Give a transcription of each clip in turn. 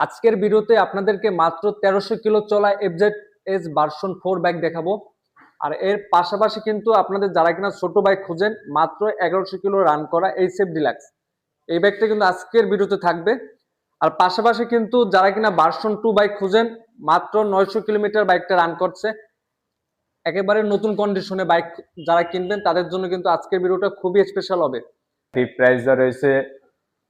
আজকের ভিডিওতে আপনাদেরকে মাত্র তেরোশো কিলো চলা FZ S version four bike দেখাবো। আর এর পাশাপাশি কিন্তু আপনাদের যারা কিনা ছোট বাইক খুঁজেন, মাত্র এগারোশো কিলো রান করা এই সেফ ডিলাক্স এই বাইকটা কিন্তু আজকের ভিডিওতে থাকবে। আর পাশাপাশি কিন্তু যারা কিনা ভার্সন টু বাইক খুঁজেন, মাত্র নয়শো কিলোমিটার বাইকটা রান করছে। একেবারে নতুন কন্ডিশনে বাইক যারা কিনবেন, তাদের জন্য কিন্তু আজকের ভিডিওটা খুবই স্পেশাল হবে। প্রাইস যা রয়েছে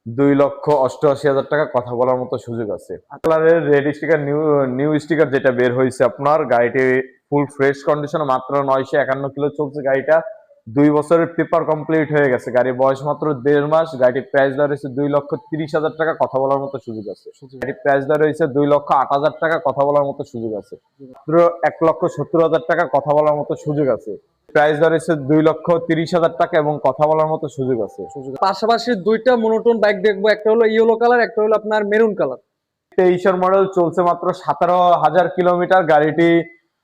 দুই লক্ষ অষ্টআশি হাজার টাকা কথা বলার মতো সুযোগ আছে। কালারের red sticker new new sticker যেটা বের হয়েছে আপনার গাড়িটি ফুল ফ্রেশ কন্ডিশন মাত্র নয়শো একান্ন কিলো চলছে। গাড়িটা দুই বছরের পেপার কমপ্লিট হয়ে গেছে। গাড়ির বয়স মাত্র দেড় মাস। গাড়ির প্রাইস রয়েছে দুই লক্ষ তিরিশ হাজার টাকা কথা বলার মতো সুযোগ আছে। গাড়ির প্রাইস রয়েছে দুই লক্ষ আট হাজার টাকা কথা বলার মতো সুযোগ আছে। মাত্র এক লক্ষ সত্তর হাজার টাকা কথা বলার মতো সুযোগ আছে। প্রাইস রয়েছে দুই লক্ষ তিরিশ হাজার টাকা এবং কথা বলার মতো সুযোগ আছে। পাশাপাশি দুইটা মনোটোন বাইক দেখব একটা হলো ইয়েলো কালার একটা হলো আপনার মেরুন কালার তেইশের মডেল চলছে মাত্র সতেরো হাজার কিলোমিটার। গাড়িটি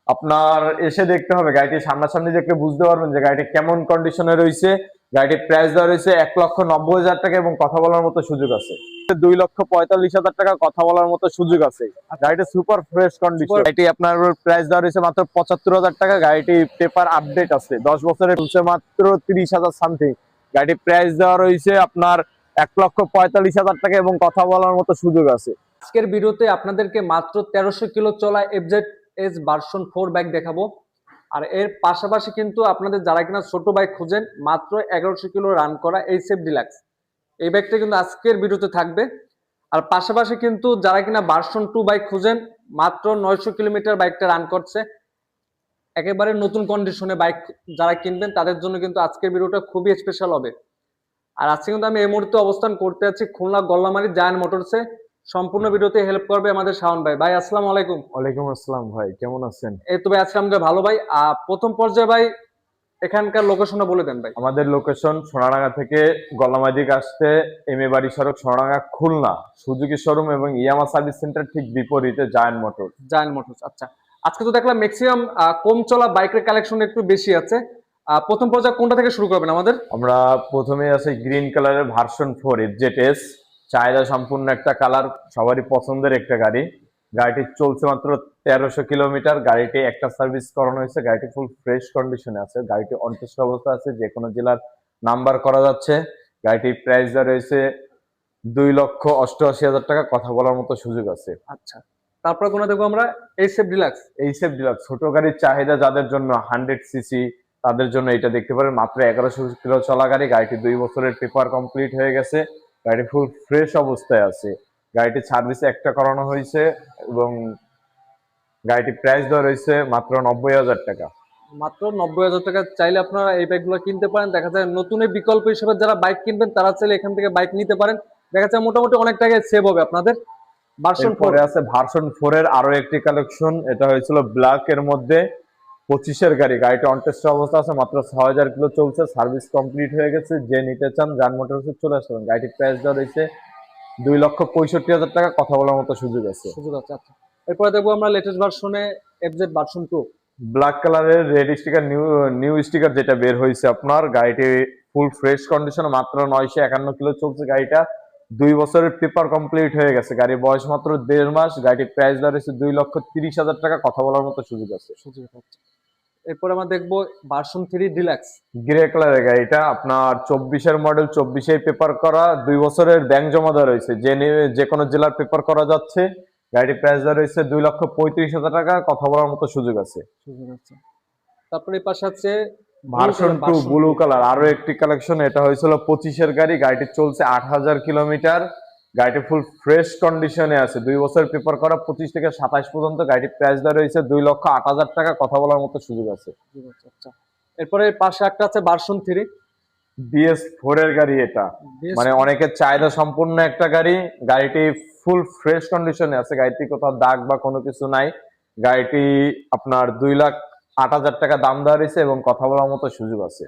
আপনার এসে দেখতে হবে গাড়িটি সামনাসামনি দেখলে বুঝতে পারবেন যে গাড়িটি কেমন কন্ডিশনে রয়েছে। গাড়িটির প্রাইস দেওয়া রয়েছে এক লক্ষ নব্বই হাজার টাকা এবং কথা বলার মতো সুযোগ আছে। দুই লক্ষ পঁয়তাল্লিশ হাজার টাকা কথা বলার মতো সুযোগ আছে। গাড়িটি সুপার ফ্রেশ কন্ডিশন গাড়িটি আপনার প্রাইস দেওয়া রয়েছে মাত্র পঁচাত্তর হাজার টাকা। গাড়িটি পেপার আপডেট আছে। দশ বছরে চলছে মাত্র তিরিশ হাজার সামথিং গাড়িটির প্রাইস দেওয়া রয়েছে আপনার এক লক্ষ পঁয়তাল্লিশ হাজার টাকা এবং কথা বলার মতো সুযোগ আছে। আজকের ভিডিওতে আপনাদেরকে মাত্র তেরোশো কিলো চলা FZ S version four bike দেখাবো। আর এর পাশাপাশি কিন্তু আপনাদের যারা কিনা ছোট বাইক খুঁজেন, মাত্র এগারোশো কিলো রান করা এই সেফ ডিলাক্স এই বাইকটা কিন্তু আজকের ভিডিওতে থাকবে। আর পাশাপাশি কিন্তু যারা কিনা ভার্সন টু বাইক খুঁজেন, মাত্র নয়শো কিলোমিটার বাইকটা রান করছে। একেবারে নতুন কন্ডিশনে বাইক যারা কিনবেন, তাদের জন্য কিন্তু আজকের ভিডিওটা খুবই স্পেশাল হবে। আর আজকে কিন্তু আমি এই মুহূর্তে অবস্থান করতে আছি খুলনা গল্লামারি জায়ান মোটরসে সম্পূর্ণ ভিডিওতে হেল্প করবে আমাদের শাওন ভাই। ভাই আসসালামু আলাইকুম। ওয়ালাইকুম আসসালাম ভাই কেমন আছেন? এই তো ভাই আজকে আমাদের ভালো ভাই। আহ, প্রথম পর্যায়ে ভাই এখানকার লোকেশনটা বলে দেন ভাই। আমাদের লোকেশন সোনাডাঙ্গা থেকে গলামাদিক আসতে এম এ বাড়ি সড়ক সোনারাঙ্গা খুলনা সুজুকি শোরুম এবং ইয়ামা সার্ভিস সেন্টার ঠিক বিপরীতে জায়ান্ট মোটর জায়ান মোটর আচ্ছা। আজকে তো দেখলাম ম্যাক্সিমাম কম চলা বাইকের কালেকশন একটু বেশি আছে। প্রথম পর্যায়ে কোনটা থেকে শুরু করবেন আমাদের? আমরা প্রথমে আছে গ্রিন কালারের ভার্সন ফোর এফজেট এস চাহিদা সম্পূর্ণ একটা কালার সবারই পছন্দের একটা গাড়ি। গাড়িটি চলছে মাত্র তেরোশো কিলোমিটার। গাড়িটি একটা সার্ভিস করানো হয়েছে। গাড়িটি ফুল ফ্রেশ কন্ডিশনে আছে। গাড়িটি অনটেস্ট অবস্থা আছে যে কোনো জেলার নাম্বার করা যাচ্ছে। গাড়িটির প্রাইস যা রয়েছে দুই লক্ষ অষ্টআশি হাজার টাকা। কথা বলার মতো সুযোগ আছে। আচ্ছা। তারপরে কোনো দেখব আমরা? এই সেফ ডিলাক্স এই সেফ ডিলাক্স ছোট গাড়ির চাহিদা যাদের জন্য হান্ড্রেড সিসি তাদের জন্য এটা দেখতে পারেন। মাত্র এগারোশো কিলো চলা গাড়ি। গাড়িটি দুই বছরের পেপার কমপ্লিট হয়ে গেছে। গাড়ি ফুল ফ্রেশ অবস্থায় আছে। গাড়িটি সার্ভিস একটা করানো হয়েছে এবং গাড়িটি প্রাইস দেওয়া রয়েছে মাত্র নব্বই হাজার টাকা। মাত্র নব্বই হাজার টাকা চাইলে আপনারা এই বাইকগুলো কিনতে পারেন। দেখা যায় নতুনের বিকল্প হিসেবে যারা বাইক কিনবেন তারা চাইলে এখান থেকে বাইক নিতে পারেন। দেখা যায় মোটামুটি অনেক টাকায় সেভ হবে আপনাদের। ভার্সন ফোর আছে ভার্সন ফোর এর আরও একটি কালেকশন এটা হয়েছিল ব্ল্যাক এর মধ্যে। পঁচিশের গাড়ি গাড়িটা অনটেস্ট অবস্থা আছে মাত্র ছ হাজার কিলো চলছে সার্ভিস কমপ্লিট হয়ে গেছে যে নিতে চান যান মোটরসে চলে আসবেন গাড়িটির প্রাইস দেওয়া রয়েছে দুই লক্ষ পঁয়ষট্টি হাজার টাকা কথা বলার মতো সুযোগ আছে। সুযোগ আছে আচ্ছা। এরপরে দেখব আমরা লেটেস্ট ভার্সনে এফজেড ভার্সন টু ব্ল্যাক কালারের red sticker new new sticker যেটা বের হয়েছে আপনার গাড়িটি ফুল ফ্রেশ কন্ডিশন মাত্র নয়শো একান্ন কিলো চলছে গাড়িটা। দুই বছরের পেপার কমপ্লিট হয়ে গেছে গাড়ির বয়স মাত্র দেড় মাস গাড়িটির প্রাইস দাঁড়িয়েছে দুই লক্ষ তিরিশ হাজার টাকা কথা বলার মতো সুযোগ আছে। সুযোগ আছে। এরপরে আমরা দেখব ভার্সন থ্রি ডিলাক্স গ্রে কালারের গাড়ি এটা আপনার চব্বিশের মডেল চব্বিশে পেপার করা দুই বছরের ব্যাংক জমা দেওয়া রয়েছে। যে যে কোনো জেলার পেপার করা যাচ্ছে গাড়িটির প্রাইস দেওয়া রয়েছে দুই লক্ষ পঁয়ত্রিশ হাজার টাকা কথা বলার মতো সুযোগ আছে। সুযোগ আছে। তারপরে পাশে আছে ভার্সন টু ব্লু কালার আরও একটি কালেকশন এটা হয়েছিল পঁচিশের গাড়ি গাড়িটি চলছে আট হাজার কিলোমিটার গাড়িটি ফুল ফ্রেশ কন্ডিশনে আছে। দুই বছর পেপার করা পঁচিশ থেকে সাতাশ পর্যন্ত গাড়িটির প্রাইস দেওয়া রয়েছে দুই লক্ষ আট হাজার টাকা। কথা বলার মতো সুযোগ আছে। আচ্ছা। এরপরে পাশে একটা আছে ভার্সন থ্রি বিএস ফোর এর গাড়ি এটা। মানে অনেকের চাহিদা সম্পূর্ণ একটা গাড়ি। গাড়িটি ফুল ফ্রেশ কন্ডিশনে আছে। গাড়িটি কোথাও দাগ বা কোনো কিছু নাই। গাড়িটি আপনার দুই লাখ আট হাজার টাকা দাম দেওয়া রয়েছে এবং কথা বলার মতো সুযোগ আছে।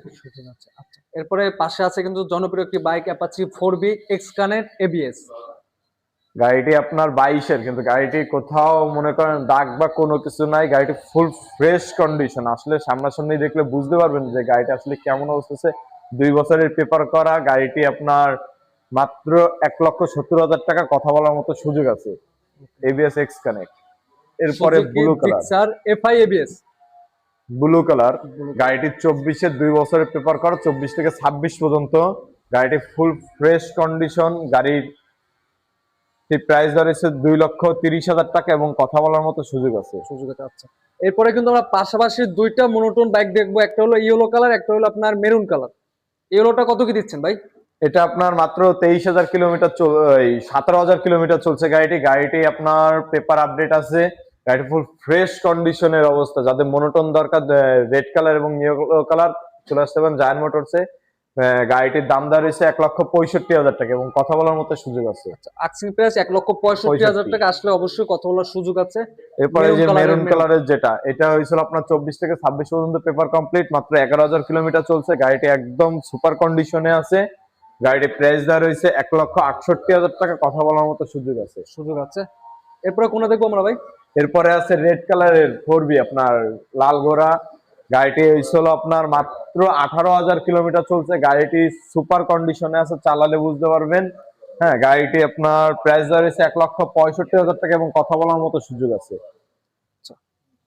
আচ্ছা। এরপরে পাশে আছে কিন্তু জনপ্রিয় একটি bike Apache four B X connect ABS গাড়িটি আপনার বাইশের কিন্তু গাড়িটি কোথাও মনে করেন দাগ বা কোনো কিছু নাই গাড়িটি ফুল ফ্রেশ কন্ডিশন। আসলে সামনাসামনি দেখলে বুঝতে পারবেন যে গাড়িটা আসলে কেমন অবস্থা দুই বছরের পেপার করা গাড়িটি আপনার মাত্র এক লক্ষ সত্তর হাজার টাকা কথা বলার মতো সুযোগ আছে। এবিএস এক্স কানেক্ট এরপরে blue colour sir FI ABS blue colour গাড়িটি চব্বিশের দুই বছরের পেপার করা চব্বিশ থেকে ছাব্বিশ পর্যন্ত। গাড়িটি ফুল ফ্রেশ কন্ডিশন গাড়ির প্রাইস ধরেছে দুই লক্ষ তিরিশ হাজার টাকা এবং কথা বলার মতো সুযোগ আছে। সুযোগ আছে আচ্ছা। এরপরে কিন্তু আমরা পাশাপাশি দুইটা মনোটোন বাইক দেখব একটা হলো ইয়েলো কালার একটা হলো আপনার মেরুন কালার ইয়েলোটা কত কি দিচ্ছেন ভাই? এটা আপনার মাত্র তেইশ হাজার কিলোমিটার সতেরো হাজার কিলোমিটার চলছে গাড়িটি। গাড়িটি আপনার পেপার আপডেট আছে। গাড়িটি ফুল ফ্রেশ কন্ডিশনের অবস্থা। যাদের মনোটন দরকার রেড কালার এবং ইয়েলো কালার চলে আসতে পারেন জায়ান মোটরসে গাড়িটির দাম দর হয়েছে এক লক্ষ পঁয়ষট্টি হাজার টাকা এবং কথা বলার মতো সুযোগ আছে। আক্সিং প্রাইস এক লক্ষ পঁয়ষট্টি হাজার টাকা আসলে অবশ্যই কথা বলার সুযোগ আছে। এরপরে যে মেরুন কালারের যেটা এটা হয়েছিল আপনার চব্বিশ থেকে ছাব্বিশ পর্যন্ত পেপার কমপ্লিট মাত্র এগারো হাজার কিলোমিটার চলছে। গাড়িটি একদম সুপার কন্ডিশনে আছে। গাড়িটির প্রাইস দেওয়া রয়েছে এক লক্ষ আটষট্টি হাজার টাকা কথা বলার মতো সুযোগ আছে। সুযোগ আছে। এরপরে কোনটা দেখব আমরা ভাই? এরপরে আছে রেড কালারের ফোরবি আপনার লাল ঘোড়া। গাড়িটি হয়েছিল আপনার মাত্র আঠারো হাজার কিলোমিটার চলছে। গাড়িটি সুপার কন্ডিশনে আছে চালালে বুঝতে পারবেন। হ্যাঁ গাড়িটি আপনার প্রাইস দেওয়া রয়েছে এক লক্ষ পঁয়ষট্টি হাজার টাকা এবং কথা বলার মতো সুযোগ আছে।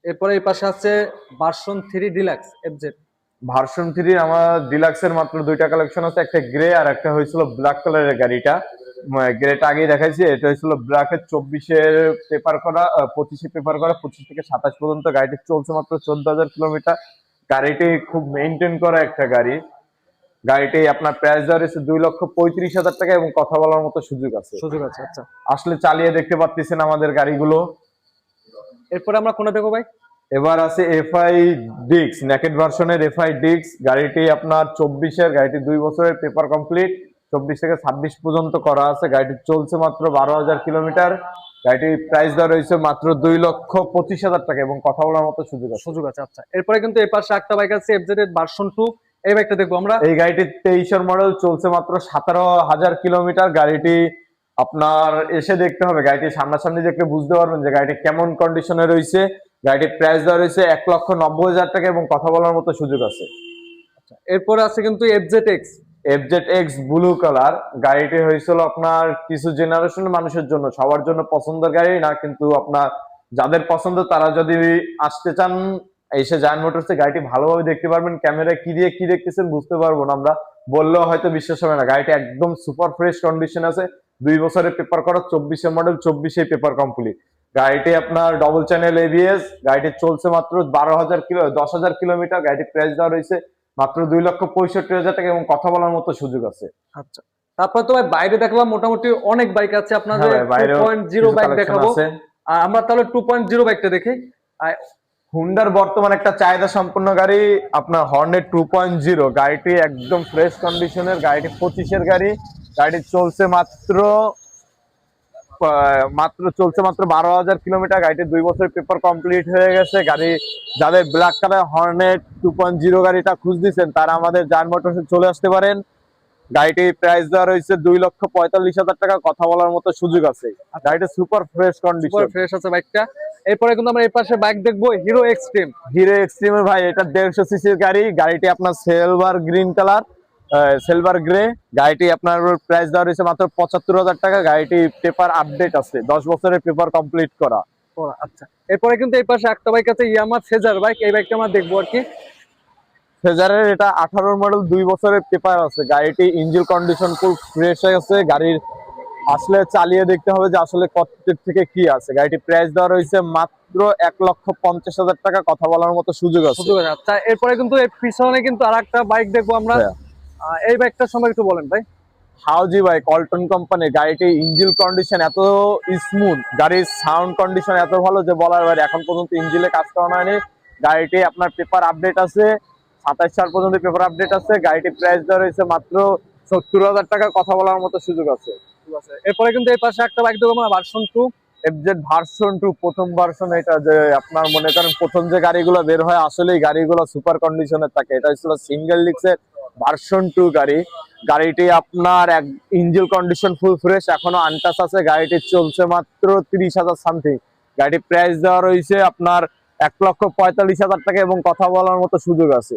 এরপরে এই পাশে আছে version three deluxe FZ version three আমার ডিলাক্সের মাত্র দুইটা কালেকশন আছে একটা গ্রে আর একটা হয়েছিল ব্ল্যাক কালারের গাড়িটা। গ্রেটা আগেই দেখাইছি এটা হয়েছিল ব্ল্যাকের চব্বিশের পেপার করা পঁচিশে পেপার করা পঁচিশ থেকে সাতাশ পর্যন্ত গাড়িটি চলছে মাত্র চোদ্দ হাজার কিলোমিটার গাড়িটি খুব মেনটেন করা একটা গাড়ি। গাড়িটি আপনার প্রাইস রয়েছে দুই লক্ষ পঁয়ত্রিশ হাজার টাকা এবং কথা বলার মতো সুযোগ আছে। সুযোগ আছে আচ্ছা। আসলে চালিয়ে দেখতে পাচ্ছেন আমাদের গাড়িগুলো। এরপরে আমরা কোনটা দেখব ভাই? এবার আছে এফআই ডিক্স নেকেট ভার্সনের এফআই ডিক্স গাড়িটি আপনার চব্বিশের গাড়িটি দুই বছরের পেপার কমপ্লিট চব্বিশ থেকে ছাব্বিশ পর্যন্ত করা আছে। গাড়িটি চলছে মাত্র বারো হাজার কিলোমিটার। গাড়িটির প্রাইস দেওয়া রয়েছে মাত্র দুই লক্ষ পঁচিশ হাজার টাকা এবং কথা বলার মতো সুযোগ আছে। সুযোগ আছে আচ্ছা। এরপরে কিন্তু এই পাশে একটা বাইক আছে এফজেড এর ভার্সন টু এই বাইকটা দেখব আমরা। এই গাড়িটি তেইশের মডেল চলছে মাত্র সতেরো হাজার কিলোমিটার। গাড়িটি আপনার এসে দেখতে হবে। গাড়িটি সামনাসামনি দেখলে বুঝতে পারবেন যে গাড়িটি কেমন কন্ডিশনে রয়েছে। গাড়িটির প্রাইস দেওয়া রয়েছে এক লক্ষ নব্বই হাজার টাকা এবং কথা বলার মতো সুযোগ আছে। এরপরে আছে কিন্তু FZ X FZ X blue colour গাড়িটি হয়েছিল আপনার কিছু জেনারেশন মানুষের জন্য, সবার জন্য পছন্দের গাড়ি না, কিন্তু আপনার যাদের পছন্দ, তারা যদি আসতে চান, এসে জায়ান মোটরসে গাড়িটি ভালোভাবে দেখতে পারবেন ক্যামেরা কি দিয়ে কি দেখতেছেন বুঝতে পারব না আমরা, বললেও হয়তো বিশ্বাস হবে না, গাড়িটি একদম সুপার ফ্রেশ কন্ডিশন আছে, দুই বছরের পেপার করা, চব্বিশে মডেল চব্বিশে পেপার কমপ্লিট গাড়িটি আপনার ডবল চ্যানেল এবিএস গাড়িটি চলছে মাত্র বারো হাজার কিলো, দশ হাজার কিলোমিটার গাড়িটির প্রাইস দেওয়া রয়েছে মাত্র দুই লক্ষ পঁয়ষট্টি হাজার টাকা এবং কথা বলার মতো সুযোগ আছে। আচ্ছা। তারপর তো ভাই বাইরে দেখলাম মোটামুটি অনেক বাইক আছে আপনাদের হ্যাঁ পয়েন্ট জিরো বাইক দেখাবো। আমরা তাহলে টু পয়েন্ট জিরো বাইকটা দেখি। হুন্ডার বর্তমান একটা চাহিদা সম্পন্ন গাড়ি আপনার হর্নেট টু পয়েন্ট জিরো গাড়িটি একদম ফ্রেশ কন্ডিশনের গাড়িটি পঁচিশের গাড়ি গাড়িটি চলছে মাত্র মাত্র চলছে মাত্র বারো হাজার কিলোমিটার। গাড়িটি দুই বছর পেপার কমপ্লিট হয়ে গেছে। গাড়ি যাদের black colour Hornet two point zero গাড়িটা খুঁজ খুঁজতেছেন তারা আমাদের যান মোটরসে চলে আসতে পারেন। গাড়িটি প্রাইস দেওয়া রয়েছে দুই লক্ষ পঁয়তাল্লিশ হাজার টাকা। কথা বলার মতো সুযোগ আছে। গাড়িটি সুপার ফ্রেশ কন্ডিশন ফ্রেশ আছে বাইকটা এরপরে কিন্তু আমরা এই পাশে বাইক দেখব হিরো এক্সট্রিম হিরো এক্সট্রিমের ভাই এটা দেড়শো সিসির গাড়ি। গাড়িটি আপনার silver green colour silver grey গাড়িটি আপনার প্রাইস দেওয়া রয়েছে মাত্র পঁচাত্তর হাজার টাকা। গাড়িটি পেপার আপডেট আছে। দশ বছরের পেপার কমপ্লিট করা। আচ্ছা। এরপরে কিন্তু এই পাশে একটা বাইক আছে ইয়ামা ফেজার বাইক এই বাইকটা আমরা দেখব আর কি। ফেজারের এটা আঠারো মডেল দুই বছরের পেপার আছে। গাড়িটি ইঞ্জিন কন্ডিশন খুব ফ্রেশ হয়ে গেছে। গাড়ির আসলে চালিয়ে দেখতে হবে যে আসলে কত থেকে কি আছে। গাড়িটি প্রাইস দেওয়া রয়েছে মাত্র এক লক্ষ পঞ্চাশ হাজার টাকা। কথা বলার মতো সুযোগ আছে। আচ্ছা এরপরে কিন্তু এর পিছনে কিন্তু আর একটা বাইক দেখব আমরা। হ্যাঁ। এই বাইকটার সময় একটু বলেন ভাই। হাউজি ভাই কল্টন কোম্পানি গাড়িটি ইঞ্জিন কন্ডিশন এত স্মুথ গাড়ির সাউন্ড কন্ডিশন এত ভালো যে বলার বাইরে এখন পর্যন্ত ইঞ্জিনে কাজ করানো হয়নি। গাড়িটি আপনার পেপার আপডেট আছে সাতাশ সাল পর্যন্ত পেপার আপডেট আছে গাড়িটি প্রাইস দেওয়া রয়েছে মাত্র সত্তর হাজার টাকা কথা বলার মতো সুযোগ আছে। ঠিক আছে। এরপরে কিন্তু এই পাশে একটা বাইক দেখব আমরা version two FZ version two প্রথম ভার্সন এটা যে আপনার মনে করেন প্রথম যে গাড়িগুলো বের হয় আসলে গাড়িগুলো সুপার কন্ডিশনের থাকে। এটা ছিল সিঙ্গেল ডিক্সের ভার্সন টু গাড়ি। গাড়িটি আপনার এক ইঞ্জিন কন্ডিশন ফুল ফ্রেশ এখনও আনটাস আছে। গাড়িটি চলছে মাত্র তিরিশ হাজার সামথিং গাড়িটি প্রাইস দেওয়া রয়েছে আপনার এক লক্ষ পঁয়তাল্লিশ হাজার টাকা এবং কথা বলার মতো সুযোগ আছে।